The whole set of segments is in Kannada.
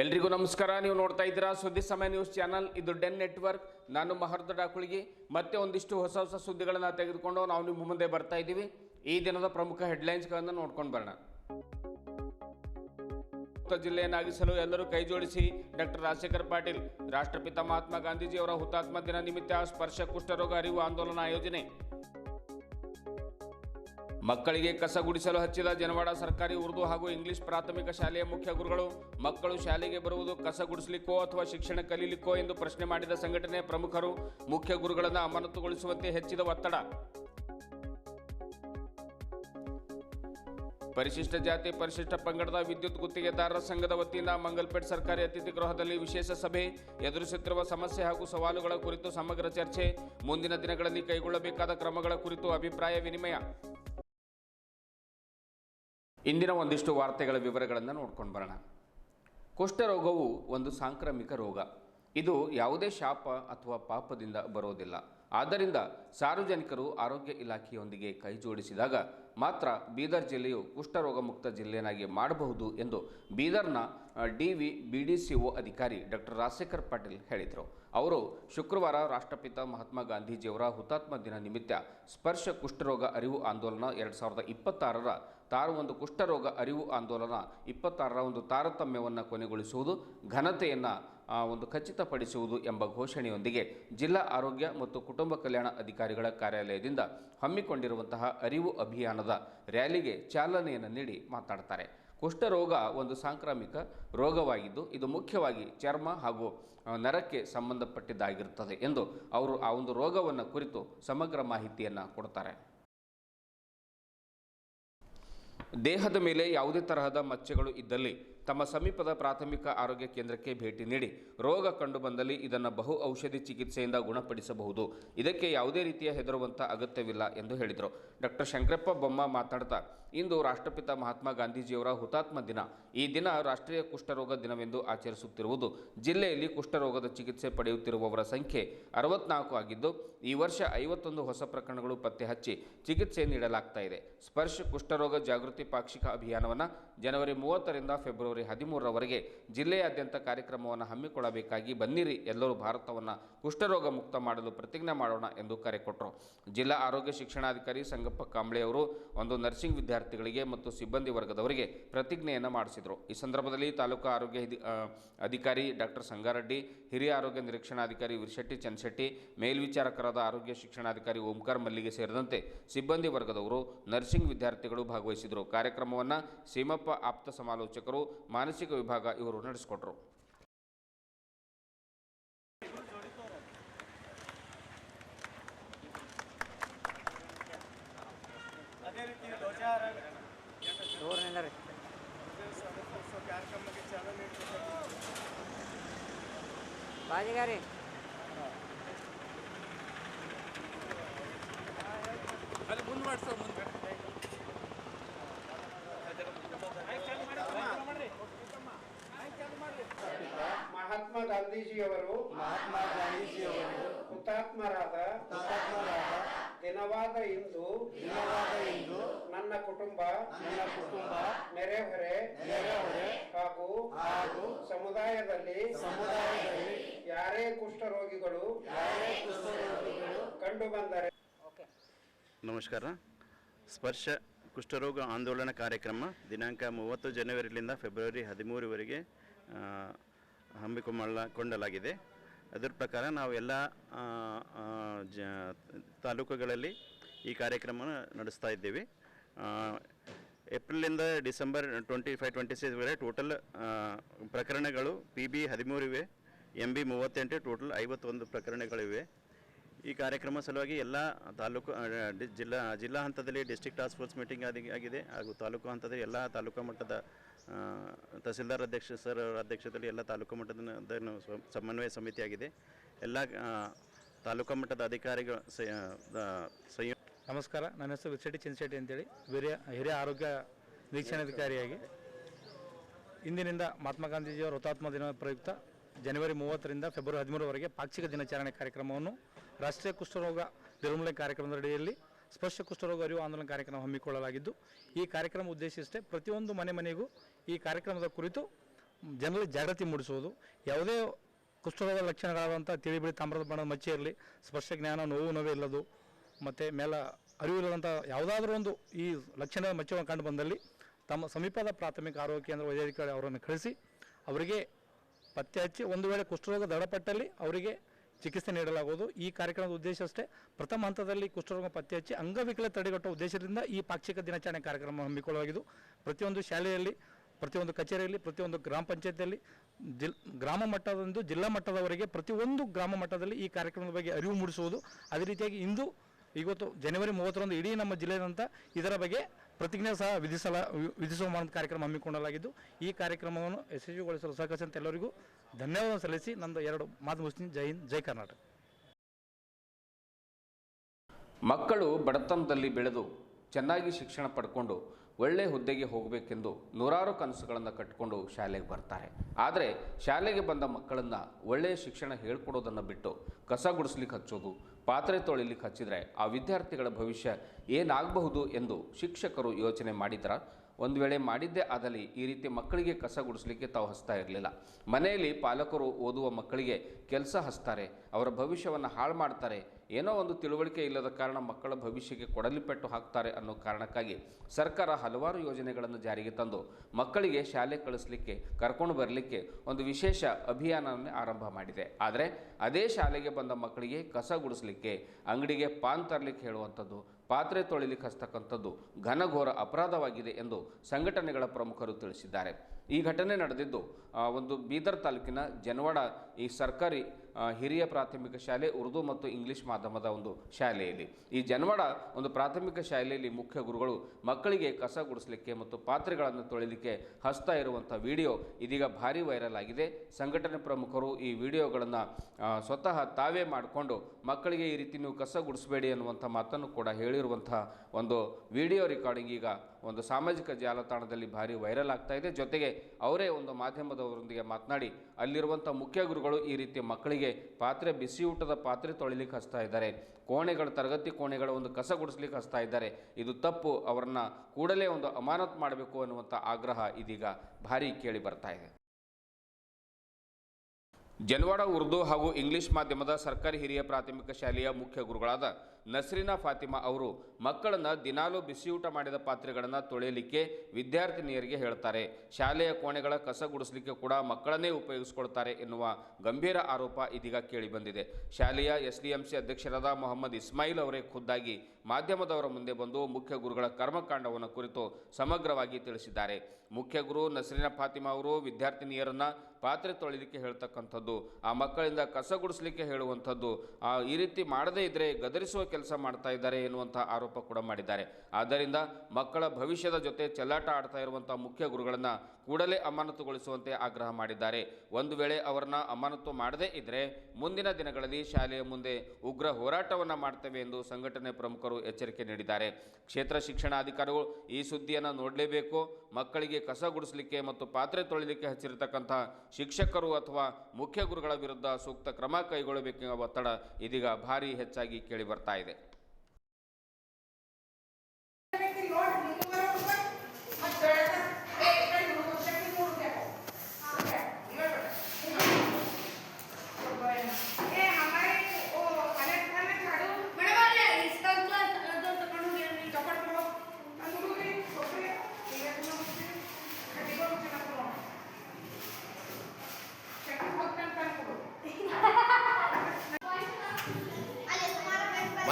ಎಲ್ರಿಗೂ ನಮಸ್ಕಾರ. ನೀವು ನೋಡ್ತಾ ಇದ್ದೀರಾ ಸುದ್ದಿ ಸಮಯ ನ್ಯೂಸ್ ಚಾನಲ್. ಇದು ಡೆನ್ ನೆಟ್ವರ್ಕ್. ನಾನು ಮಹರ್ದ ಡಾಕುಳಿಗೆ. ಮತ್ತೆ ಒಂದಿಷ್ಟು ಹೊಸ ಹೊಸ ಸುದ್ದಿಗಳನ್ನು ತೆಗೆದುಕೊಂಡು ನಾವು ನಿಮ್ಮ ಮುಂದೆ ಬರ್ತಾ ಇದ್ದೀವಿ. ಈ ದಿನದ ಪ್ರಮುಖ ಹೆಡ್ಲೈನ್ಸ್ಗಳನ್ನು ನೋಡ್ಕೊಂಡು ಬರೋಣ. ಜಿಲ್ಲೆಯನ್ನಾಗಿಸಲು ಎಲ್ಲರೂ ಕೈ ಜೋಡಿಸಿ ಡಾಕ್ಟರ್ ರಾಜಶೇಖರ್ ಪಾಟೀಲ್, ರಾಷ್ಟ್ರಪಿತ ಮಹಾತ್ಮ ಗಾಂಧೀಜಿಯವರ ಹುತಾತ್ಮ ದಿನ ನಿಮಿತ್ತ ಸ್ಪರ್ಶ ಕುಷ್ಠರೋಗ ಅರಿವು ಆಂದೋಲನ ಆಯೋಜನೆ. ಮಕ್ಕಳಿಗೆ ಕಸ ಗುಡಿಸಲು ಹಚ್ಚಿದ ಜನವಾಡ ಸರ್ಕಾರಿ ಉರ್ದು ಹಾಗೂ ಇಂಗ್ಲಿಷ್ ಪ್ರಾಥಮಿಕ ಶಾಲೆಯ ಮುಖ್ಯ ಗುರುಗಳು, ಮಕ್ಕಳು ಶಾಲೆಗೆ ಬರುವುದು ಕಸ ಗುಡಿಸಲಿಕ್ಕೋ ಅಥವಾ ಶಿಕ್ಷಣ ಕಲೀಲಿಕ್ಕೋ ಎಂದು ಪ್ರಶ್ನೆ ಮಾಡಿದ ಸಂಘಟನೆ ಪ್ರಮುಖರು ಮುಖ್ಯ ಗುರುಗಳನ್ನು ಅಮಾನತುಗೊಳಿಸುವಂತೆ ಹೆಚ್ಚಿದ ಒತ್ತಡ. ಪರಿಶಿಷ್ಟ ಜಾತಿ, ಪರಿಶಿಷ್ಟ ಪಂಗಡದ ವಿದ್ಯುತ್ ಗುತ್ತಿಗೆದಾರರ ಸಂಘದ ವತಿಯಿಂದ ಮಂಗಲ್ಪೇಟ್ ಸರ್ಕಾರಿ ಅತಿಥಿ ಗೃಹದಲ್ಲಿ ವಿಶೇಷ ಸಭೆ ಎದುರಿಸುತ್ತಿರುವ ಸಮಸ್ಯೆ ಹಾಗೂ ಸವಾಲುಗಳ ಕುರಿತು ಸಮಗ್ರ ಚರ್ಚೆ ಮುಂದಿನ ದಿನಗಳಲ್ಲಿ ಕೈಗೊಳ್ಳಬೇಕಾದ ಕ್ರಮಗಳ ಕುರಿತು ಅಭಿಪ್ರಾಯ ವಿನಿಮಯ. ಇಂದಿನ ಒಂದಿಷ್ಟು ವಾರ್ತೆಗಳ ವಿವರಗಳನ್ನು ನೋಡ್ಕೊಂಡು ಬರೋಣ. ಕುಷ್ಠರೋಗವು ಒಂದು ಸಾಂಕ್ರಾಮಿಕ ರೋಗ. ಇದು ಯಾವುದೇ ಶಾಪ ಅಥವಾ ಪಾಪದಿಂದ ಬರೋದಿಲ್ಲ. ಆದ್ದರಿಂದ ಸಾರ್ವಜನಿಕರು ಆರೋಗ್ಯ ಇಲಾಖೆಯೊಂದಿಗೆ ಕೈಜೋಡಿಸಿದಾಗ ಮಾತ್ರ ಬೀದರ್ ಜಿಲ್ಲೆಯು ಕುಷ್ಠರೋಗ ಮುಕ್ತ ಜಿಲ್ಲೆಯನ್ನಾಗಿ ಮಾಡಬಹುದು ಎಂದು ಬೀದರ್ನ D V, B D C ಅಧಿಕಾರಿ ಡಾಕ್ಟರ್ ರಾಜಶೇಖರ್ ಪಾಟೀಲ್ ಹೇಳಿದರು. ಅವರು ಶುಕ್ರವಾರ ರಾಷ್ಟ್ರಪಿತ ಮಹಾತ್ಮ ಗಾಂಧೀಜಿಯವರ ಹುತಾತ್ಮ ದಿನ ನಿಮಿತ್ತ ಸ್ಪರ್ಶ ಕುಷ್ಠರೋಗ ಅರಿವು ಆಂದೋಲನ ಎರಡು ಸಾವಿರದ ಇಪ್ಪತ್ತಾರರ ತಾರು ಒಂದು ಕುಷ್ಠರೋಗ ಅರಿವು ಆಂದೋಲನ ಇಪ್ಪತ್ತಾರರ ಒಂದು ತಾರತಮ್ಯವನ್ನು ಕೊನೆಗೊಳಿಸುವುದು ಘನತೆಯನ್ನು ಒಂದು ಖಚಿತಪಡಿಸುವುದು ಎಂಬ ಘೋಷಣೆಯೊಂದಿಗೆ ಜಿಲ್ಲಾ ಆರೋಗ್ಯ ಮತ್ತು ಕುಟುಂಬ ಕಲ್ಯಾಣ ಅಧಿಕಾರಿಗಳ ಕಾರ್ಯಾಲಯದಿಂದ ಹಮ್ಮಿಕೊಂಡಿರುವಂತಹ ಅರಿವು ಅಭಿಯಾನದ ರ್ಯಾಲಿಗೆ ಚಾಲನೆಯನ್ನು ನೀಡಿ ಮಾತನಾಡ್ತಾರೆ ಕುಷ್ಠರೋಗ ಒಂದು ಸಾಂಕ್ರಾಮಿಕ ರೋಗವಾಗಿದ್ದು, ಇದು ಮುಖ್ಯವಾಗಿ ಚರ್ಮ ಹಾಗೂ ನರಕ್ಕೆ ಸಂಬಂಧಪಟ್ಟಿದ್ದಾಗಿರುತ್ತದೆ ಎಂದು ಅವರು ಆ ಒಂದು ರೋಗವನ್ನು ಕುರಿತು ಸಮಗ್ರ ಮಾಹಿತಿಯನ್ನು ಕೊಡ್ತಾರೆ. ದೇಹದ ಮೇಲೆ ಯಾವುದೇ ತರಹದ ಮಚ್ಚೆಗಳು ಇದ್ದಲ್ಲಿ ತಮ್ಮ ಸಮೀಪದ ಪ್ರಾಥಮಿಕ ಆರೋಗ್ಯ ಕೇಂದ್ರಕ್ಕೆ ಭೇಟಿ ನೀಡಿ ರೋಗ ಕಂಡುಬಂದಲ್ಲಿ ಇದನ್ನು ಬಹು ಔಷಧಿ ಚಿಕಿತ್ಸೆಯಿಂದ ಗುಣಪಡಿಸಬಹುದು. ಇದಕ್ಕೆ ಯಾವುದೇ ರೀತಿಯ ಹೆದರುವಂಥ ಅಗತ್ಯವಿಲ್ಲ ಎಂದು ಹೇಳಿದರು. ಡಾಕ್ಟರ್ ಶಂಕರಪ್ಪ ಬೊಮ್ಮ ಮಾತಾಡ್ತಾ, ಇಂದು ರಾಷ್ಟ್ರಪಿತ ಮಹಾತ್ಮ ಗಾಂಧೀಜಿಯವರ ಹುತಾತ್ಮ ದಿನ. ಈ ದಿನ ರಾಷ್ಟ್ರೀಯ ಕುಷ್ಠರೋಗ ದಿನವೆಂದು ಆಚರಿಸುತ್ತಿರುವುದು. ಜಿಲ್ಲೆಯಲ್ಲಿ ಕುಷ್ಠರೋಗದ ಚಿಕಿತ್ಸೆ ಪಡೆಯುತ್ತಿರುವವರ ಸಂಖ್ಯೆ ಅರವತ್ನಾಲ್ಕು ಆಗಿದ್ದು, ಈ ವರ್ಷ ಐವತ್ತೊಂದು ಹೊಸ ಪ್ರಕರಣಗಳು ಪತ್ತೆ ಹಚ್ಚಿ ಚಿಕಿತ್ಸೆ ನೀಡಲಾಗ್ತಾ ಇದೆ. ಸ್ಪರ್ಶ ಕುಷ್ಠರೋಗ ಜಾಗೃತಿ ಪಾಕ್ಷಿಕ ಅಭಿಯಾನವನ್ನು ಜನವರಿ ಮೂವತ್ತರಿಂದ ಫೆಬ್ರವರಿ ಹದಿಮೂರರವರೆಗೆ ಜಿಲ್ಲೆಯಾದ್ಯಂತ ಕಾರ್ಯಕ್ರಮವನ್ನು ಹಮ್ಮಿಕೊಳ್ಳಬೇಕಾಗಿ ಬನ್ನಿರಿ. ಎಲ್ಲರೂ ಭಾರತವನ್ನು ಕುಷ್ಠರೋಗ ಮುಕ್ತ ಮಾಡಲು ಪ್ರತಿಜ್ಞೆ ಮಾಡೋಣ ಎಂದು ಕರೆ ಕೊಟ್ಟರು ಜಿಲ್ಲಾ ಆರೋಗ್ಯ ಶಿಕ್ಷಣಾಧಿಕಾರಿ ಸಂಗಪ್ಪ ಕಾಂಬ್ಳೆಯವರು ಒಂದು ನರ್ಸಿಂಗ್ ವಿದ್ಯಾರ್ಥಿಗಳಿಗೆ ಮತ್ತು ಸಿಬ್ಬಂದಿ ವರ್ಗದವರಿಗೆ ಪ್ರತಿಜ್ಞೆಯನ್ನು ಮಾಡಿಸಿದರು. ಈ ಸಂದರ್ಭದಲ್ಲಿ ತಾಲೂಕು ಆರೋಗ್ಯ ಅಧಿ- ಅಧಿಕಾರಿ ಡಾಕ್ಟರ್ ಸಂಗಾರೆಡ್ಡಿ, ಹಿರಿಯ ಆರೋಗ್ಯ ನಿರೀಕ್ಷಣಾಧಿಕಾರಿ ವಿರ್ಶೆಟ್ಟಿ ಚನ್ಶೆಟ್ಟಿ ಮೇಲ್ವಿಚಾರಕರಾದ ಆರೋಗ್ಯ ಶಿಕ್ಷಣಾಧಿಕಾರಿ ಓಂಕಾರ ಮಲ್ಲಿಗೆ ಸೇರಿದಂತೆ ಸಿಬ್ಬಂದಿ ವರ್ಗದವರು ನರ್ಸಿಂಗ್ ವಿದ್ಯಾರ್ಥಿಗಳು ಭಾಗವಹಿಸಿದರು. ಕಾರ್ಯಕ್ರಮವನ್ನು ಸೀಮಪ್ಪ ಆಪ್ತ ಸಮಾಲೋಚಕರು ಮಾನಸಿಕ ವಿಭಾಗ ಇವರು ನಡೆಸಿಕೊಟ್ರು. ಅದೇ ರೀತಿ ಧ್ವಜಾರ ದೂರನಿಂದ ರೀ. ಸಂಘಟಿಸುವ ಕಾರ್ಯಕ್ರಮಕ್ಕೆ ಚಾಲನೆ ನೀಡಬೇಕಾಗಿ ಬಾಜಿಗಾರಿ ಮಹಾತ್ಮ ಗಾಂಧೀಜಿಯವರು ಮಹಾತ್ಮ ಗಾಂಧೀಜಿಯವರು ಹುತಾತ್ಮರಾದ ಹುತಾತ್ಮರಾದ ದಿನವಾದ ಇಂದು ದಿನವಾದ ಇಂದು ನನ್ನ ಕುಟುಂಬ ನನ್ನ ಕುಟುಂಬ ನೆರೆಹೊರೆ ನೆರೆಹೊರೆ ಹಾಗೂ ಹಾಗೂ ಸಮುದಾಯದಲ್ಲಿ ಸಮುದಾಯದಲ್ಲಿ ಯಾರೇ ಕುಷ್ಠರೋಗಿಗಳು ಯಾರೇ ಕುಷ್ಠರೋಗಿಗಳು ಕಂಡು ಬಂದರೆ ನಮಸ್ಕಾರ. ಸ್ಪರ್ಶ ಕುಷ್ಠರೋಗ ಆಂದೋಲನ ಕಾರ್ಯಕ್ರಮ ದಿನಾಂಕ ಮೂವತ್ತು ಜನವರಿಲಿಂದ ಫೆಬ್ರವರಿ ಹದಿಮೂರವರೆಗೆ ಆ, ಹಮ್ಮಿಕೊಳ್ಳಲಾಗಿದೆ ಅದರ ಪ್ರಕಾರ ನಾವು ಎಲ್ಲ ಜ ತಾಲೂಕುಗಳಲ್ಲಿ ಈ ಕಾರ್ಯಕ್ರಮ ನಡೆಸ್ತಾ ಇದ್ದೇವೆ. ಏಪ್ರಿಲಿಂದ ಡಿಸೆಂಬರ್ ಟ್ವೆಂಟಿ ಫೈವ್ ಟ್ವೆಂಟಿ ಸಿಕ್ಸ್ವರೆ ಟೋಟಲ್ ಪ್ರಕರಣಗಳು ಪಿ ಬಿ ಹದಿಮೂರಿವೆ ಎಂ ಬಿ ಮೂವತ್ತೆಂಟು ಟೋಟಲ್ ಐವತ್ತೊಂದು ಪ್ರಕರಣಗಳಿವೆ. ಈ ಕಾರ್ಯಕ್ರಮ ಸಲುವಾಗಿ ಎಲ್ಲ ತಾಲೂಕು ಜಿಲ್ಲಾ ಜಿಲ್ಲಾ ಹಂತದಲ್ಲಿ ಡಿಸ್ಟ್ರಿಕ್ಟ್ ಟಾಸ್ಕ್ ಫೋರ್ಸ್ ಮೀಟಿಂಗ್ ಆಗಿ ಆಗಿದೆ. ಹಾಗೂ ತಾಲೂಕು ಹಂತದಲ್ಲಿ ಎಲ್ಲ ತಾಲೂಕು ಮಟ್ಟದ ತಹಸೀಲ್ದಾರ್ ಅಧ್ಯಕ್ಷ, ಸರ್ ಅವರ ಅಧ್ಯಕ್ಷತೆಯಲ್ಲಿ ಎಲ್ಲ ತಾಲೂಕು ಮಟ್ಟದ ಸಮನ್ವಯ ಸಮಿತಿಯಾಗಿದೆ. ಎಲ್ಲ ತಾಲೂಕು ಮಟ್ಟದ ಅಧಿಕಾರಿಗಳು ಸಂಯು ನಮಸ್ಕಾರ, ನನ್ನ ಹೆಸರು ವಿಚೆಟ್ಟಿ ಚಿನ್ಶೆಟ್ಟಿ ಅಂತೇಳಿ, ಹಿರಿಯ ಹಿರಿಯ ಆರೋಗ್ಯ ನಿರೀಕ್ಷಣಾಧಿಕಾರಿಯಾಗಿ ಇಂದಿನಿಂದ ಮಹಾತ್ಮ ಗಾಂಧೀಜಿಯವರ ಹುತಾತ್ಮ ದಿನ ಪ್ರಯುಕ್ತ ಜನವರಿ ಮೂವತ್ತರಿಂದ ಫೆಬ್ರವರಿ ಹದಿಮೂರವರೆಗೆ ಪಾಕ್ಷಿಕ ದಿನಾಚರಣೆ ಕಾರ್ಯಕ್ರಮವನ್ನು ರಾಷ್ಟ್ರೀಯ ಕುಷ್ಠರೋಗ ನಿರ್ಮೂಲನೆ ಕಾರ್ಯಕ್ರಮದ ಅಡಿಯಲ್ಲಿ ಸ್ಪರ್ಶ ಕುಷ್ಠರೋಗ ಅರಿವು ಆಂದೋಲನ ಕಾರ್ಯಕ್ರಮ ಹಮ್ಮಿಕೊಳ್ಳಲಾಗಿದ್ದು, ಈ ಕಾರ್ಯಕ್ರಮ ಉದ್ದೇಶಿಸಿದೆ ಪ್ರತಿಯೊಂದು ಮನೆ ಮನೆಗೂ ಈ ಕಾರ್ಯಕ್ರಮದ ಕುರಿತು ಜನರಲ್ಲಿ ಜಾಗೃತಿ ಮೂಡಿಸುವುದು. ಯಾವುದೇ ಕುಷ್ಠರೋಗ ಲಕ್ಷಣಗಳಾದಂಥ ತಿಳಿಬಿಳಿ ತಾಮ್ರದ ಬಣ್ಣದ ಮಚ್ಚೆ ಇರಲಿ, ಸ್ಪರ್ಶ ಜ್ಞಾನ, ನೋವು, ನೋವೇ ಇಲ್ಲದು, ಮತ್ತು ಮೇಲ ಅರಿವು ಇಲ್ಲದಂಥ ಯಾವುದಾದ್ರೂ ಒಂದು ಈ ಲಕ್ಷಣದ ಮಚ್ಚವನ್ನು ಕಂಡು ಬಂದಲ್ಲಿ ತಮ್ಮ ಸಮೀಪದ ಪ್ರಾಥಮಿಕ ಆರೋಗ್ಯ ಕೇಂದ್ರ ವೈದ್ಯಾಧಿಕಾರಿ ಅವರನ್ನು ಕಳಿಸಿ, ಅವರಿಗೆ ಪತ್ತೆ ಹಚ್ಚಿ ಒಂದು ವೇಳೆ ಕುಷ್ಠರೋಗ ದೃಢಪಟ್ಟಲ್ಲಿ ಅವರಿಗೆ ಚಿಕಿತ್ಸೆ ನೀಡಲಾಗುವುದು. ಈ ಕಾರ್ಯಕ್ರಮದ ಉದ್ದೇಶ ಅಷ್ಟೇ, ಪ್ರಥಮ ಹಂತದಲ್ಲಿ ಕುಷ್ಠರೋಗ ಪತ್ತೆ ಹಚ್ಚಿ ಅಂಗವಿಕಲ ತಡೆಗಟ್ಟುವ ಉದ್ದೇಶದಿಂದ ಈ ಪಾಕ್ಷಿಕ ದಿನಾಚರಣೆ ಕಾರ್ಯಕ್ರಮ ಹಮ್ಮಿಕೊಳ್ಳಲಾಗಿದ್ದು, ಪ್ರತಿಯೊಂದು ಶಾಲೆಯಲ್ಲಿ, ಪ್ರತಿಯೊಂದು ಕಚೇರಿಯಲ್ಲಿ, ಪ್ರತಿಯೊಂದು ಗ್ರಾಮ ಪಂಚಾಯತಿಯಲ್ಲಿ ಜಿಲ್, ಗ್ರಾಮ ಮಟ್ಟದಿಂದ ಜಿಲ್ಲಾ ಮಟ್ಟದವರೆಗೆ ಪ್ರತಿಯೊಂದು ಗ್ರಾಮ ಮಟ್ಟದಲ್ಲಿ ಈ ಕಾರ್ಯಕ್ರಮದ ಬಗ್ಗೆ ಅರಿವು ಮೂಡಿಸುವುದು. ಅದೇ ರೀತಿಯಾಗಿ ಇಂದು, ಇವತ್ತು ಜನವರಿ ಮೂವತ್ತರಂದು ಇಡೀ ನಮ್ಮ ಜಿಲ್ಲೆಯಾದಂಥ ಇದರ ಬಗ್ಗೆ ಪ್ರತಿಜ್ಞೆ ಸಹ ವಿಧಿಸಲ, ವಿಧಿಸುವ ಮಾಡಿದ ಕಾರ್ಯಕ್ರಮ ಹಮ್ಮಿಕೊಳ್ಳಲಾಗಿದ್ದು, ಈ ಕಾರ್ಯಕ್ರಮವನ್ನು ಯಶಸ್ವಿಗೊಳಿಸಲು ಸಹಕರಿಸಿದಂತ ಎಲ್ಲರಿಗೂ ಧನ್ಯವಾದ ಸಲ್ಲಿಸಿ. ನಂದು ಎರಡು ಮಾತು ಮುಗಿಸ್ತೀನಿ. ಜೈ ಹಿಂದ್, ಜೈ ಕರ್ನಾಟಕ. ಮಕ್ಕಳು ಬಡತನದಲ್ಲಿ ಬೆಳೆದು ಚೆನ್ನಾಗಿ ಶಿಕ್ಷಣ ಪಡ್ಕೊಂಡು ಒಳ್ಳೆ ಹುದ್ದೆಗೆ ಹೋಗಬೇಕೆಂದು ನೂರಾರು ಕನಸುಗಳನ್ನು ಕಟ್ಟಿಕೊಂಡು ಶಾಲೆಗೆ ಬರ್ತಾರೆ. ಆದರೆ ಶಾಲೆಗೆ ಬಂದ ಮಕ್ಕಳನ್ನು ಒಳ್ಳೆಯ ಶಿಕ್ಷಣ ಹೇಳ್ಕೊಡೋದನ್ನು ಬಿಟ್ಟು ಕಸ ಗುಡಿಸ್ಲಿಕ್ಕೆ ಹಚ್ಚೋದು, ಪಾತ್ರೆ ತೊಳಿಲಿಕ್ಕೆ ಹಚ್ಚಿದರೆ ಆ ವಿದ್ಯಾರ್ಥಿಗಳ ಭವಿಷ್ಯ ಏನಾಗಬಹುದು ಎಂದು ಶಿಕ್ಷಕರು ಯೋಚನೆ ಮಾಡಿದ್ರ ಒಂದು ವೇಳೆ ಮಾಡಿದ್ದೇ ಆದಲ್ಲಿ ಈ ರೀತಿ ಮಕ್ಕಳಿಗೆ ಕಸ ಗುಡಿಸಲಿಕ್ಕೆ ತಾವು ಹಸ್ತಾ ಇರಲಿಲ್ಲ. ಮನೆಯಲ್ಲಿ ಪಾಲಕರು ಓದುವ ಮಕ್ಕಳಿಗೆ ಕೆಲಸ ಹಸ್ತಾರೆ ಅವರ ಭವಿಷ್ಯವನ್ನು ಹಾಳು ಮಾಡ್ತಾರೆ, ಏನೋ ಒಂದು ತಿಳುವಳಿಕೆ ಇಲ್ಲದ ಕಾರಣ ಮಕ್ಕಳ ಭವಿಷ್ಯಕ್ಕೆ ಕೊಡಲಿ ಪೆಟ್ಟು ಹಾಕ್ತಾರೆ ಅನ್ನೋ ಕಾರಣಕ್ಕಾಗಿ ಸರ್ಕಾರ ಹಲವಾರು ಯೋಜನೆಗಳನ್ನು ಜಾರಿಗೆ ತಂದು ಮಕ್ಕಳಿಗೆ ಶಾಲೆ ಕಳಿಸ್ಲಿಕ್ಕೆ, ಕರ್ಕೊಂಡು ಬರಲಿಕ್ಕೆ ಒಂದು ವಿಶೇಷ ಅಭಿಯಾನವನ್ನು ಆರಂಭ ಮಾಡಿದೆ. ಆದರೆ ಅದೇ ಶಾಲೆಗೆ ಬಂದ ಮಕ್ಕಳಿಗೆ ಕಸ ಗುಡಿಸಲಿಕ್ಕೆ, ಅಂಗಡಿಗೆ ಪಾನ್ ತರಲಿಕ್ಕೆ ಹೇಳುವಂಥದ್ದು ಪಾತ್ರೆ ತೊಳಿಲಿಕ್ಕೆ ಹಸ್ತಕ್ಕಂಥದ್ದು ಘನಘೋರ ಅಪರಾಧವಾಗಿದೆ ಎಂದು ಸಂಘಟನೆಗಳ ಪ್ರಮುಖರು ತಿಳಿಸಿದ್ದಾರೆ. ಈ ಘಟನೆ ನಡೆದಿದ್ದು ಒಂದು ಬೀದರ್ ತಾಲೂಕಿನ ಜನವಾಡ ಈ ಸರ್ಕಾರಿ ಹಿರಿಯ ಪ್ರಾಥಮಿಕ ಶಾಲೆ ಉರ್ದು ಮತ್ತು ಇಂಗ್ಲಿಷ್ ಮಾಧ್ಯಮದ ಒಂದು ಶಾಲೆಯಲ್ಲಿ. ಈ ಜನವಾಡ ಒಂದು ಪ್ರಾಥಮಿಕ ಶಾಲೆಯಲ್ಲಿ ಮುಖ್ಯ ಗುರುಗಳು ಮಕ್ಕಳಿಗೆ ಕಸ ಗುಡಿಸಲಿಕ್ಕೆ ಮತ್ತು ಪಾತ್ರೆಗಳನ್ನು ತೊಳಿಲಿಕ್ಕೆ ಹಸ್ತಾ ಇರುವಂಥ ವಿಡಿಯೋ ಇದೀಗ ಭಾರಿ ವೈರಲ್ ಆಗಿದೆ. ಸಂಘಟನೆ ಪ್ರಮುಖರು ಈ ವಿಡಿಯೋಗಳನ್ನು ಸ್ವತಃ ತಾವೇ ಮಾಡಿಕೊಂಡು ಮಕ್ಕಳಿಗೆ ಈ ರೀತಿ ನೀವು ಕಸ ಗುಡಿಸಬೇಡಿ ಅನ್ನುವಂಥ ಮಾತನ್ನು ಕೂಡ ಹೇಳಿರುವಂಥ ಒಂದು ವಿಡಿಯೋ ರೆಕಾರ್ಡಿಂಗ್ ಈಗ ಒಂದು ಸಾಮಾಜಿಕ ಜಾಲತಾಣದಲ್ಲಿ ಭಾರಿ ವೈರಲ್ ಆಗ್ತಾ ಇದೆ. ಜೊತೆಗೆ ಅವರೇ ಒಂದು ಮಾಧ್ಯಮದವರೊಂದಿಗೆ ಮಾತನಾಡಿ, ಅಲ್ಲಿರುವಂಥ ಮುಖ್ಯ ಗುರುಗಳು ಈ ರೀತಿ ಮಕ್ಕಳಿಗೆ ಪಾತ್ರೆ ಬಿಸಿ ಊಟದ ಪಾತ್ರೆ ತೊಳಿಲಿಕ್ಕೆ ಹಚ್ತಾ ಇದ್ದಾರೆ. ಕೋಣೆಗಳ ತರಗತಿ ಕೋಣೆಗಳ ಒಂದು ಕಸ ಗುಡಿಸ್ಲಿಕ್ಕೆ ಹಚ್ತಾ ಇದ್ದಾರೆ. ಇದು ತಪ್ಪು. ಅವರನ್ನು ಕೂಡಲೇ ಒಂದು ಅಮಾನತ್ ಮಾಡಬೇಕು ಅನ್ನುವಂಥ ಆಗ್ರಹ ಇದೀಗ ಭಾರಿ ಕೇಳಿ ಬರ್ತಾ ಇದೆ. ಜನವಾಡ, ಉರ್ದು ಹಾಗೂ ಇಂಗ್ಲಿಷ್ ಮಾಧ್ಯಮದ ಸರ್ಕಾರಿ ಹಿರಿಯ ಪ್ರಾಥಮಿಕ ಶಾಲೆಯ ಮುಖ್ಯ ಗುರುಗಳಾದ ನಸ್ರಿನಾ ಫಾತಿಮಾ ಅವರು ಮಕ್ಕಳನ್ನು ದಿನಾಲೂ ಬಿಸಿಯೂಟ ಮಾಡಿದ ಪಾತ್ರೆಗಳನ್ನು ತೊಳೆಯಲಿಕ್ಕೆ ವಿದ್ಯಾರ್ಥಿನಿಯರಿಗೆ ಹೇಳ್ತಾರೆ ಶಾಲೆಯ ಕೋಣೆಗಳ ಕಸ ಗುಡಿಸಲಿಕ್ಕೆ ಕೂಡ ಮಕ್ಕಳನ್ನೇ ಉಪಯೋಗಿಸಿಕೊಳ್ತಾರೆ ಎನ್ನುವ ಗಂಭೀರ ಆರೋಪ ಇದೀಗ ಕೇಳಿಬಂದಿದೆ ಶಾಲೆಯ ಎಸ್ ಡಿ ಅಧ್ಯಕ್ಷರಾದ ಮೊಹಮ್ಮದ್ ಇಸ್ಮಾಯಿಲ್ ಅವರೇ ಖುದ್ದಾಗಿ ಮಾಧ್ಯಮದವರ ಮುಂದೆ ಬಂದು ಮುಖ್ಯ ಗುರುಗಳ ಕರ್ಮಕಾಂಡವನ್ನು ಕುರಿತು ಸಮಗ್ರವಾಗಿ ತಿಳಿಸಿದ್ದಾರೆ. ಮುಖ್ಯ ಗುರು ನಸ್ರಿನ ಫಾತಿಮಾ ಅವರು ವಿದ್ಯಾರ್ಥಿನಿಯರನ್ನ ಪಾತ್ರೆ ತೊಳಿಲಿಕ್ಕೆ ಹೇಳ್ತಕ್ಕಂಥದ್ದು, ಆ ಮಕ್ಕಳಿಂದ ಕಸ ಗುಡಿಸ್ಲಿಕ್ಕೆ ಹೇಳುವಂಥದ್ದು ಈ ರೀತಿ ಮಾಡದೇ ಇದ್ದರೆ ಗದರಿಸುವ ಕೆಲಸ ಮಾಡ್ತಾ ಇದ್ದಾರೆ ಎನ್ನುವಂಥ ಆರೋಪ ಕೂಡ ಮಾಡಿದ್ದಾರೆ. ಆದ್ದರಿಂದ ಮಕ್ಕಳ ಭವಿಷ್ಯದ ಜೊತೆ ಚೆಲ್ಲಾಟ ಆಡ್ತಾ ಇರುವಂಥ ಮುಖ್ಯ ಗುರುಗಳನ್ನ ಕೂಡಲೇ ಅಮಾನತುಗೊಳಿಸುವಂತೆ ಆಗ್ರಹ ಮಾಡಿದ್ದಾರೆ. ಒಂದು ವೇಳೆ ಅವರನ್ನ ಅಮಾನತು ಮಾಡದೇ ಇದ್ದರೆ ಮುಂದಿನ ದಿನಗಳಲ್ಲಿ ಶಾಲೆಯ ಮುಂದೆ ಉಗ್ರ ಹೋರಾಟವನ್ನು ಮಾಡ್ತೇವೆ ಎಂದು ಸಂಘಟನೆ ಪ್ರಮುಖರು ಎಚ್ಚರಿಕೆ ನೀಡಿದ್ದಾರೆ. ಕ್ಷೇತ್ರ ಶಿಕ್ಷಣಾಧಿಕಾರಿಗಳು ಈ ಸುದ್ದಿಯನ್ನು ನೋಡಲೇಬೇಕು. ಮಕ್ಕಳಿಗೆ ಕಸ ಗುಡಿಸಲಿಕ್ಕೆ ಮತ್ತು ಪಾತ್ರೆ ತೊಳಿಲಿಕ್ಕೆ ಹಚ್ಚಿರತಕ್ಕಂಥ ಶಿಕ್ಷಕರು ಅಥವಾ ಮುಖ್ಯ ಗುರುಗಳ ವಿರುದ್ಧ ಸೂಕ್ತ ಕ್ರಮ ಕೈಗೊಳ್ಳಬೇಕೆಂಬ ಒತ್ತಡ ಇದೀಗ ಭಾರಿ ಹೆಚ್ಚಾಗಿ ಕೇಳಿ ಬರ್ತಾ ಇದೆ.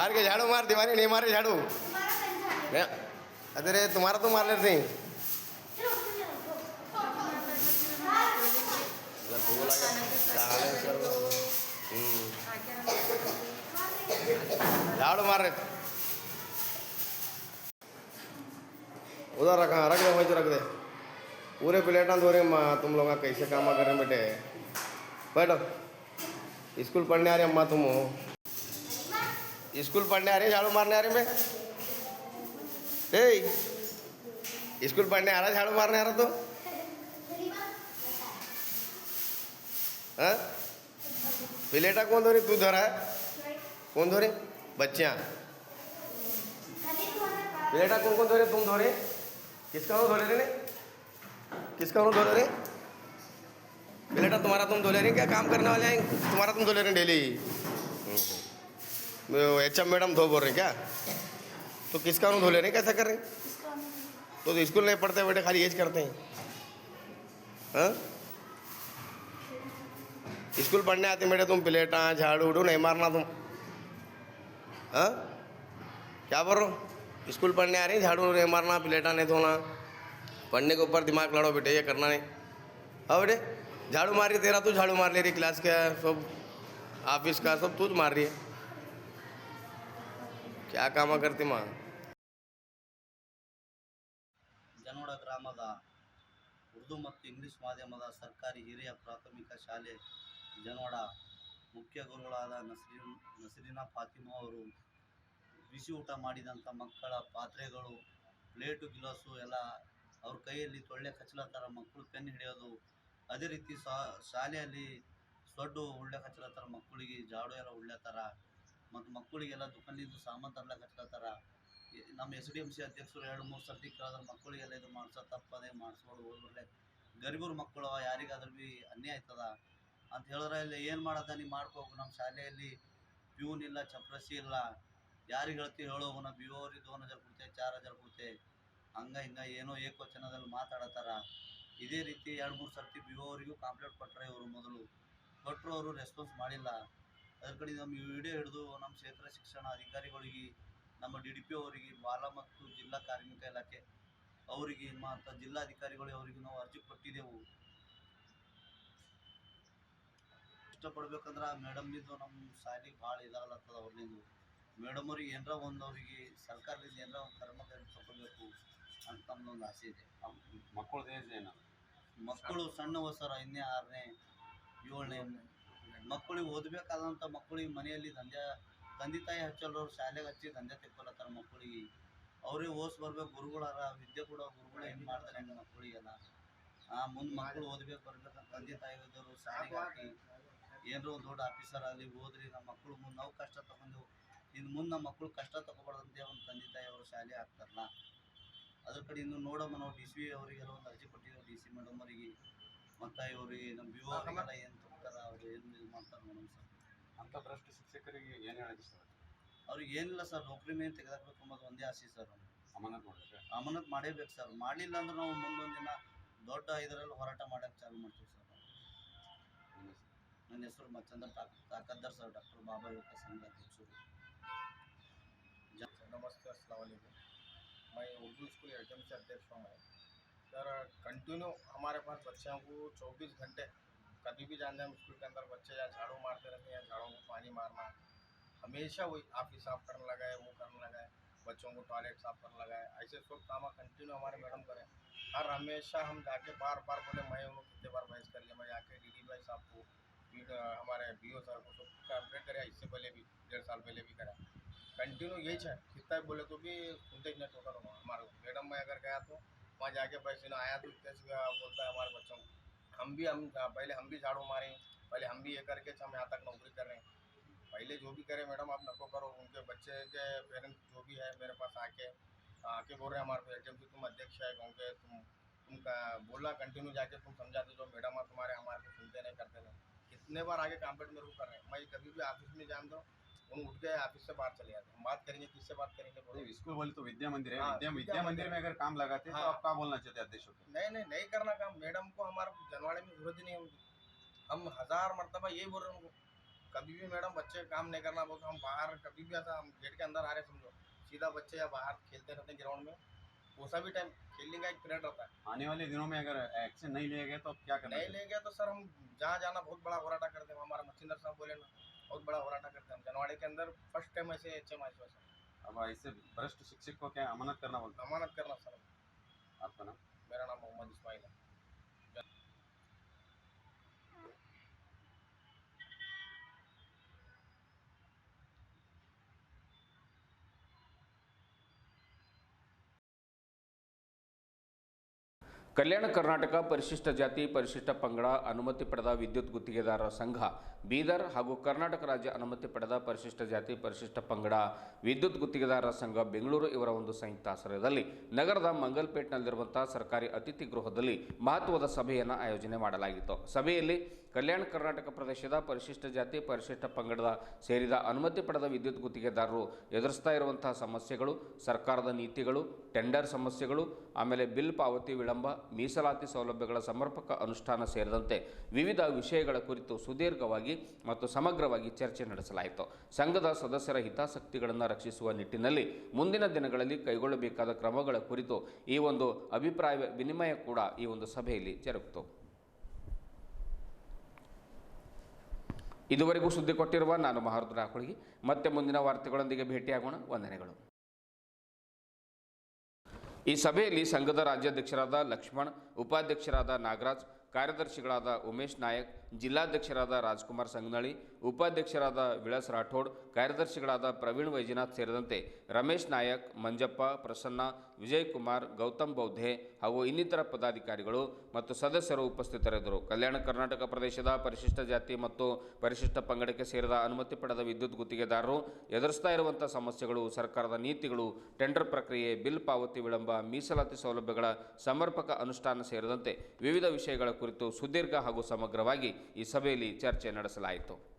मार के झाड़ू मार दीवानी नहीं मारे झाड़ू। अरे तुम्हारा तो मार लेते नहीं झाड़ू मार रहे उधर रखा रख दे वहीं रख दे। पूरे प्लेटा धो रहे माँ तुम लोग कैसे काम कर रहे हैं बेटे? बैठो। स्कूल पढ़ने आ रहे अम्मा तुम हो। स्कूल पढ़ने आ रही है झाड़ू मारने आ रही मैं। ए स्कूल पढ़ने आ रहा है, झाड़ू मारने आ रहा तो? हाँ? प्लेटा कौन धो रही तू धो रहा है? कौन धो रही बच्चियाँ। प्लेटा कौन कौन धो रहे तुम धो रहे किसका मुँह धो रहे रे किसका मुँह धो रहे प्लेटा तुम्हारा तुम धो ले रहे क्या काम करने वाले हैं? तुम्हारा तुम धो ले रहे हैं डेली एच एम मैडम धो बोल रहे क्या? तो किसका धो ले रहे कैसा कर रहे तो, तो स्कूल नहीं पढ़ते बेटे खाली एज करते हैं। हाँ? स्कूल पढ़ने आते बेटे तुम प्लेटा झाड़ू उड़ू नहीं मारना तुम। हाँ? क्या बोल रहे हो? स्कूल पढ़ने आ रही झाड़ू नहीं मारना प्लेटा नहीं धोना। पढ़ने के ऊपर दिमाग लड़ो बेटे ये करना नहीं। हाँ बेटे? झाड़ू मार रही तेरा तू झाड़ू मार ले रही क्लास का सब ऑफ़िस का सब तू मार रही है। ಕ್ಯಾ ಕಾಮ ಕರ್ತಿಮ. ಜನೋಡ ಗ್ರಾಮದ ಉರ್ದು ಮತ್ತು ಇಂಗ್ಲಿಷ್ ಮಾಧ್ಯಮದ ಸರ್ಕಾರಿ ಹಿರಿಯ ಪ್ರಾಥಮಿಕ ಶಾಲೆ ಜನೋಡ ಮುಖ್ಯ ಗುರುಗಳಾದ ನಸರೀನ್, ನಸರೀನಾ ಫಾತಿಮಾ ಅವರು ಬಿಸಿ ಊಟ ಮಾಡಿದಂಥ ಮಕ್ಕಳ ಪಾತ್ರೆಗಳು, ಪ್ಲೇಟು, ಗಿಲಾಸು ಎಲ್ಲ ಅವ್ರ ಕೈಯಲ್ಲಿ ತೊಳ್ಳೆ ಕಚ್ಚಲ ಮಕ್ಕಳು ಪೆನ್ ಹಿಡಿಯೋದು. ಅದೇ ರೀತಿ ಶಾಲೆಯಲ್ಲಿ ಸೊಡ್ಡು, ಉಳ್ಳೆ ಕಚ್ಚಲ ಮಕ್ಕಳಿಗೆ ಜಾಡು ಎಲ್ಲ ಉಳ್ಳೆ ಥರ ಮತ್ತು ಮಕ್ಕಳಿಗೆಲ್ಲ ದುಕಾನಿದ್ದು ಸಾಮಾನು ತರ್ಲಕ್ಕೆ ಹಚ್ಲತ್ತಾರ. ನಮ್ಮ ಎಸ್ ಡಿ ಎಂ ಸಿ ಅಧ್ಯಕ್ಷರು ಎರಡು, ಮೂರು ಸರ್ತಿ ಕೇಳಿದ್ರೆ, ಮಕ್ಕಳಿಗೆಲ್ಲ ಇದು ಮಾಡ್ಸೋ ತಪ್ಪದೆ ಮಾಡಿಸ್ಬೋದು ಓದ್ಬಿಡ್ಲೆ ಗರಿಬರು ಮಕ್ಕಳು, ಯಾರಿಗಾದ್ರೂ ಭೀ ಅನ್ಯಾಯ ಆಯ್ತದ? ಅಂತ ಹೇಳಿದ್ರೆ ಇಲ್ಲಿ ಏನು ಮಾಡೋದ? ನೀವು ಮಾಡ್ಕೋಬೇಕು ನಮ್ಮ ಶಾಲೆಯಲ್ಲಿ ಪ್ಯೂನ್ ಇಲ್ಲ, ಚಪ್ರಸಿ ಇಲ್ಲ. ಯಾರಿಗೆ ಹೇಳ್ತೀವಿ ಹೇಳೋಗು ನಾ ಬಿ ಅವ್ರಿಗೆ ದೋನ್ ಹಜಾರ್ ಕೊಡ್ತೆ, ಚಾರ್ ಹಜಾರ್ ಕೊಡ್ತೆ. ಹಂಗೆ, ಹಿಂಗೆ, ಏನೋ ಏಕವಚನದಲ್ಲಿ ಮಾತಾಡತ್ತಾರ. ಇದೇ ರೀತಿ ಎರಡು, ಮೂರು ಸರ್ತಿ ಬಿ ಅವರಿಗೂ ಕಾಂಪ್ಲೇಂಟ್ ಕೊಟ್ಟರೆ ಇವರು ಮೊದಲು. ಕೊಟ್ಟರು ಅವರು ರೆಸ್ಪಾನ್ಸ್ ಮಾಡಿಲ್ಲ. ಅದ್ರ ಕಡೆ ನಮ್ಮ ವಿಡಿಯೋ ಹಿಡಿದು ನಮ್ಮ ಕ್ಷೇತ್ರ ಶಿಕ್ಷಣ ಅಧಿಕಾರಿಗಳಿಗೆ ನಮ್ಮ ಡಿ ಡಿ ಪಿ ಅವರಿಗೆ ಬಾಲ ಮತ್ತು ಜಿಲ್ಲಾ ಕಾರ್ಮಿಕ ಇಲಾಖೆ ಅವರಿಗೆ ಮತ್ತು ಜಿಲ್ಲಾಧಿಕಾರಿಗಳಿಗೆ ಅವರಿಗೆ ನಾವು ಅರ್ಜಿ ಕೊಟ್ಟಿದ್ದೆವು ಇಷ್ಟಪಡ್ಬೇಕಂದ್ರೆ ಮೇಡಮ್ನಿಂದು ನಮ್ಮ ಶಾಲೆಗೆ ಭಾಳ ಇದಾಗಲತ್ತದ ಅವ್ರನಿಂದು ಮೇಡಮ್ ಅವ್ರಿಗೆ ಏನರ ಒಂದು ಅವರಿಗೆ ಸರ್ಕಾರದಿಂದ ಏನರ ಒಂದು ಕರ್ಮಚಾರಿ ತಗೋಬೇಕು ಅಂತ ಒಂದು ಆಸೆ ಇದೆ. ಮಕ್ಕಳು ಮಕ್ಕಳು ಸಣ್ಣ ಸರ ಇನ್ನೇ ಆರನೇ ಏಳನೇ ಮಕ್ಕಳಿಗೆ ಓದಬೇಕಾದಂಥ ಮಕ್ಕಳಿಗೆ ಮನೆಯಲ್ಲಿ ದಂಧೆ, ತಂದೆ ತಾಯಿ ಹಚ್ಚಲ್ಲವ್ರು ಶಾಲೆಗೆ ಹಚ್ಚಿ ದಂಧೆ ತೆಕ್ಕೊಳತ್ತಾರ ಮಕ್ಕಳಿಗೆ. ಅವರೇ ಓದಿಸ್ ಬರ್ಬೇಕು, ಗುರುಗಳಾರ, ವಿದ್ಯೆ ಕೂಡ ಗುರುಗಳು ಹೆಂಗೆ ಮಾಡ್ತಾರೆ ಹೆಂಗೆ ಮಕ್ಕಳಿಗೆಲ್ಲ ಆ, ಮುಂದೆ ಮಕ್ಕಳು ಓದ್ಬೇಕು, ಬರ್ಬೇಕು ತಂದೆ ತಾಯಿ ಇದ್ದವರು ಶಾಲೆಗೆ ಹಾಕಿ. ಏನರೋ ಒಂದು ದೊಡ್ಡ ಆಫೀಸರ್ ಆಗಲಿ, ಓದ್ರಿ ನಮ್ಮ ಮಕ್ಕಳು ಮುಂದೆ ನಾವು ಕಷ್ಟ ತಗೊಂಡು ಇನ್ನು ಮುಂದೆ ನಮ್ಮ ಮಕ್ಕಳು ಕಷ್ಟ ತಗೋಬಾರ್ದಂತೆ ಒಂದು ತಂದೆ ತಾಯಿ ಅವರು ಶಾಲೆ ಹಾಕ್ತಾರಲ್ಲ? ಅದ್ರ ಕಡೆ ಇನ್ನು ನೋಡಮ್ಮ, ನಾವು ಡಿ ಸಿ ಅವರಿಗೆಲ್ಲ ಒಂದು ಅರ್ಜಿ ಕೊಟ್ಟಿದ್ದೀವಿ, ಡಿ ಸಿ ಮೇಡಮ್ ಅವರಿಗೆ. ಮತ್ತು ಇವರಿಗೆ ನಮ್ಮ ವಿವಾಹ ಏನು ತಗೋತಾರ ಅವ್ರು ಏನು ಇದು ಮಾಡ್ತಾರೆ ಮೇಡಮ್ ಸರ್ ಅಂತ ಭ್ರಷ್ಟ ಶಿಕ್ಷಕರಿಗೆ ಏನು ಹೇಳಕ್ಕೆ ಇಷ್ಟ ಅವ್ರಿಗೆ ಏನಿಲ್ಲ ಸರ್ ನೌಕರಿ ಮೇಲೆ ತೆಗೆದಾಕ್ಬೇಕು ಅನ್ನೋದು ಒಂದೇ ಆಸೆ ಸರ್ ಅಮಾನತ್ ಮಾಡಿದ್ರೆ ಅಮಾನತ್ ಮಾಡೇಬೇಕು ಸರ್ ಮಾಡಲಿಲ್ಲ ಅಂದ್ರೆ ನಾವು ಮುಂದೊಂದು ದಿನ ದೊಡ್ಡ ಇದರಲ್ಲಿ ಹೋರಾಟ ಮಾಡೋಕ್ಕೆ ಚಾಲು ಮಾಡ್ತೀವಿ ಸರ್ ನಾವು ನನ್ನ ಹೆಸರು ಮಚ್ಚಂದ್ರ ತಾಕ್ ತಾಕದ್ದರ್ ಸರ್ ಡಾಕ್ಟರ್ ಬಾಬಾ ಯುವಕ ಸಂಘ ಅಧ್ಯಕ್ಷರು नमस्ते अस्सलाम वालेकुम मैं उर्दू स्कूल एच से अध्यक्ष हूँ मैं सर कंटिन्यू हमारे पास बच्चों को 24 घंटे कभी भी जानते हम स्कूल के अंदर बच्चे या झाड़ू मारते रहते हैं झाड़ों को पानी मारना, हमेशा वही ऑफ़िस साफ़ करने लगा है वो करने लगा है, बच्चों को टॉयलेट साफ़ करने लगा है। ऐसे सब काम कंटिन्यू हमारे मैडम करें। हर हमेशा हम जाके बार बार बोले, मैं उनको कितने बार बहस कर लिया, मैं जाके डी डी भाई साहब को हमारे बी ओ सर को सब कंप्लेंट करे, इससे पहले भी, डेढ़ साल पहले भी करा। कंटिन्यू यही है। कितना बोले तो भी सुनते ही नहीं टोटल हमारे मैडम मैं अगर गया तो वहाँ जाके पैसे ना आया तो बोलता है हमारे बच्चों को। हम भी हम पहले हम भी झाड़ू मारे, पहले हम भी ये करके हम यहाँ तक नौकरी कर रहे हैं। पहले जो भी करे मैडम, आप नको करो, उनके बच्चे के पेरेंट्स जो भी है मेरे पास आके आके बोल रहे हैं, हमारे एच तुम अध्यक्ष है, गाँव के, तुम तुमका बोला कंटिन्यू जाके तुम समझाते जो मैडम आप तुम्हारे, हमारे सुनते नहीं, करते नहीं। कितने बार आगे कंप्लेंट मेरे को कर रहे हैं। मैं कभी भी ऑफ़िस में जान दो उन उठ के ऑफ़िस से बाहर चले जाते हम बात करेंगे किससे बात करेंगे बोलो। स्कूल वाले तो विद्या मंदिर है। हाँ, विद्या मंदिर में अगर काम लगाते तो हाँ। आप क्या बोलना चाहते अध्यक्षों को? नहीं नहीं नहीं करना काम। मैडम को हमारे जनवाड़े में ज़रूरत ही नहीं होगी हम हज़ार मरतबा यही बोल रहे हैं उनको। कभी भी मैडम बच्चे काम नहीं करना बोलते हम बाहर कभी भी ऐसा हम गेट के अंदर आ रहे समझो। सीधा बच्चे या बाहर खेलते रहते हैं ग्राउंड में। कोसा भी टाइम खेलने का एक पीरियड रहता है। आने वाले दिनों में अगर एक्शन नहीं लिया गया तो क्या करना नहीं चाहिए? ले गया तो सर हम जहाँ जाना बहुत बड़ा होराटा करते हैं हमारा मच्छिंदर साहब बोले ना बहुत बड़ा होराटा करते हैं हम जनवाड़े के अंदर फ़र्स्ट टाइम ऐसे एच एम आई अब ऐसे भ्रष्ट शिक्षक को क्या अमानत करना बोलते अमानत करना सर आपका नाम? मेरा नाम मोहम्मद इस्माइल है। ಕಲ್ಯಾಣ ಕರ್ನಾಟಕ ಪರಿಶಿಷ್ಟ ಜಾತಿ, ಪರಿಶಿಷ್ಟ ಪಂಗಡ, ಅನುಮತಿ ಪಡೆದ ವಿದ್ಯುತ್ ಗುತ್ತಿಗೆದಾರರ ಸಂಘ, ಬೀದರ್ ಹಾಗೂ ಕರ್ನಾಟಕ ರಾಜ್ಯ ಅನುಮತಿ ಪಡೆದ ಪರಿಶಿಷ್ಟ ಜಾತಿ, ಪರಿಶಿಷ್ಟ ಪಂಗಡ, ವಿದ್ಯುತ್ ಗುತ್ತಿಗೆದಾರರ ಸಂಘ ಬೆಂಗಳೂರು ಇವರ ಒಂದು ಸಂಯುಕ್ತ ಆಶ್ರಯದಲ್ಲಿ. ನಗರದ ಮಂಗಲ್ಪೇಟ್ನಲ್ಲಿರುವಂತಹ ಸರ್ಕಾರಿ ಅತಿಥಿ ಗೃಹದಲ್ಲಿ ಮಹತ್ವದ ಸಭೆಯನ್ನು ಆಯೋಜನೆ ಮಾಡಲಾಗಿತ್ತು. ಸಭೆಯಲ್ಲಿ ಕಲ್ಯಾಣ ಕರ್ನಾಟಕ ಪ್ರದೇಶದ ಪರಿಶಿಷ್ಟ ಜಾತಿ, ಪರಿಶಿಷ್ಟ ಪಂಗಡದ ಸೇರಿದ ಅನುಮತಿ ಪಡೆದ ವಿದ್ಯುತ್ ಗುತ್ತಿಗೆದಾರರು ಎದುರಿಸ್ತಾ ಇರುವಂತಹ ಸಮಸ್ಯೆಗಳು, ಸರ್ಕಾರದ ನೀತಿಗಳು, ಟೆಂಡರ್ ಸಮಸ್ಯೆಗಳು, ಆಮೇಲೆ ಬಿಲ್ ಪಾವತಿ ವಿಳಂಬ, ಮೀಸಲಾತಿ ಸೌಲಭ್ಯಗಳ ಸಮರ್ಪಕ ಅನುಷ್ಠಾನ ಸೇರಿದಂತೆ ವಿವಿಧ ವಿಷಯಗಳ ಕುರಿತು ಸುದೀರ್ಘವಾಗಿ ಮತ್ತು ಸಮಗ್ರವಾಗಿ ಚರ್ಚೆ ನಡೆಸಲಾಯಿತು. ಸಂಘದ ಸದಸ್ಯರ ಹಿತಾಸಕ್ತಿಗಳನ್ನು ರಕ್ಷಿಸುವ ನಿಟ್ಟಿನಲ್ಲಿ ಮುಂದಿನ ದಿನಗಳಲ್ಲಿ ಕೈಗೊಳ್ಳಬೇಕಾದ ಕ್ರಮಗಳ ಕುರಿತು ಈ ಒಂದು ಅಭಿಪ್ರಾಯ ವಿನಿಮಯ ಕೂಡ ಈ ಒಂದು ಸಭೆಯಲ್ಲಿ ಜರುಗಿತು. ಇದುವರೆಗೂ ಸುದ್ದಿ ಕೊಟ್ಟಿರುವ ನಾನು ಮಹಾರುದ್ರ ರಾಕೊಳಗಿ ಮತ್ತೆ ಮುಂದಿನ ವಾರ್ತೆಗಳೊಂದಿಗೆ ಭೇಟಿಯಾಗೋಣ. ವಂದನೆಗಳು. ಈ ಸಭೆಯಲ್ಲಿ ಸಂಘದ ರಾಜ್ಯಾಧ್ಯಕ್ಷರಾದ ಲಕ್ಷ್ಮಣ್, ಉಪಾಧ್ಯಕ್ಷರಾದ ನಾಗರಾಜ್, ಕಾರ್ಯದರ್ಶಿಗಳಾದ ಉಮೇಶ್ ನಾಯಕ್ ಜಿಲ್ಲಾಧ್ಯಕ್ಷರಾದ ರಾಜ್ಕುಮಾರ್ ಸಂಗ್ನಾಳಿ ಉಪಾಧ್ಯಕ್ಷರಾದ ವಿಳಾಸ್ ರಾಠೋಡ್, ಕಾರ್ಯದರ್ಶಿಗಳಾದ ಪ್ರವೀಣ್ ವೈಜನಾಥ್ ಸೇರಿದಂತೆ ರಮೇಶ್ ನಾಯಕ್, ಮಂಜಪ್ಪ, ಪ್ರಸನ್ನ ವಿಜಯ್ ಕುಮಾರ್ ಗೌತಮ್ ಬೌದ್ಧೆ ಹಾಗೂ ಇನ್ನಿತರ ಪದಾಧಿಕಾರಿಗಳು ಮತ್ತು ಸದಸ್ಯರು ಉಪಸ್ಥಿತರಿದ್ದರು. ಕಲ್ಯಾಣ ಕರ್ನಾಟಕ ಪ್ರದೇಶದ ಪರಿಶಿಷ್ಟ ಜಾತಿ ಮತ್ತು ಪರಿಶಿಷ್ಟ ಪಂಗಡಕ್ಕೆ ಸೇರಿದ ಅನುಮತಿ ಪಡೆದ ವಿದ್ಯುತ್ ಗುತ್ತಿಗೆದಾರರು ಎದುರಿಸ್ತಾ ಇರುವಂಥ ಸಮಸ್ಯೆಗಳು, ಸರ್ಕಾರದ ನೀತಿಗಳು, ಟೆಂಡರ್ ಪ್ರಕ್ರಿಯೆ, ಬಿಲ್ ಪಾವತಿ ವಿಳಂಬ, ಮೀಸಲಾತಿ ಸೌಲಭ್ಯಗಳ ಸಮರ್ಪಕ ಅನುಷ್ಠಾನ ಸೇರಿದಂತೆ ವಿವಿಧ ವಿಷಯಗಳ ಕುರಿತು ಸುದೀರ್ಘ ಹಾಗೂ ಸಮಗ್ರವಾಗಿ ಈ ಸಭೆಯಲ್ಲಿ ಚರ್ಚೆ ನಡೆಸಲಾಯಿತು.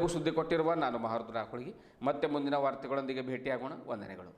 ಇದುವರೆಗೂ ಸುದ್ದಿ ಕೊಟ್ಟಿರುವ ನಾನು ಮಹಾರುದ್ರ ರಾಕೊಳಗಿ ಮತ್ತೆ ಮುಂದಿನ ವಾರ್ತೆಗಳೊಂದಿಗೆ ಭೇಟಿಯಾಗೋಣ. ವಂದನೆಗಳು.